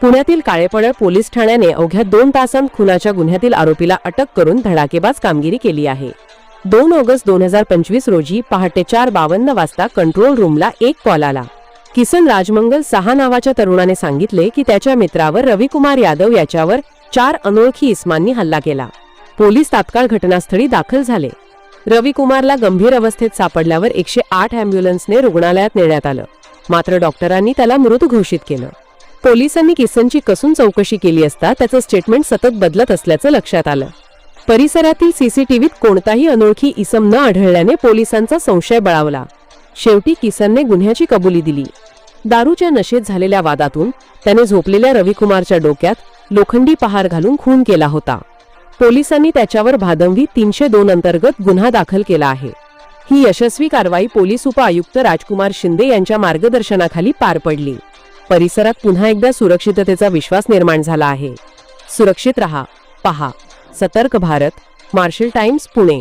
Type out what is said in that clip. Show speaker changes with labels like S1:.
S1: पुण्यातील काळेपडळ पोलीस ठाण्याने अवघ्या दोन तासांत खुनाच्या गुन्ह्यातील आरोपीला अटक करून धडाकेबाज कामगिरी केली आहे. दोन ऑगस्ट दोन हजार पंचवीस रोजी पहाटे चार बावन्न वाजता कंट्रोल रूमला एक कॉल आला. किसन राजमंगल सहा नावाच्या तरुणाने सांगितले की त्याच्या मित्रावर रविकुमार यादव याच्यावर चार अनोळखी इस्मांनी हल्ला केला. पोलीस तात्काळ घटनास्थळी दाखल झाले. रविकुमारला गंभीर अवस्थेत सापडल्यावर एकशे आठ अँब्युलन्सने रुग्णालयात नेण्यात आलं. मात्र डॉक्टरांनी त्याला मृत घोषित केलं. पोलिसांनी किसनची कसून चौकशी केली असता त्याचं स्टेटमेंट सतत बदलत असल्याचं लक्षात आलं. परिसरातील सीसीटीव्हीत कोणताही अनोळखी इसम न आढळल्याने पोलिसांचा संशय बळावला. शेवटी किसनने गुन्ह्याची कबुली दिली. दारूच्या नशेत झालेल्या वादातून त्याने झोपलेल्या रविकुमारच्या डोक्यात लोखंडी पहार घालून खून केला होता. पोलिसांनी त्याच्यावर भादंवी तीनशे दोन अंतर्गत गुन्हा दाखल केला आहे. ही यशस्वी कारवाई पोलीस उपआयुक्त राजकुमार शिंदे यांच्या मार्गदर्शनाखाली पार पडली. परिसरात पुन्हा एकदा सुरक्षिततेचा विश्वास निर्माण झाला आहे. सुरक्षित रहा. पहा. सतर्क भारत. Marshal times Pune.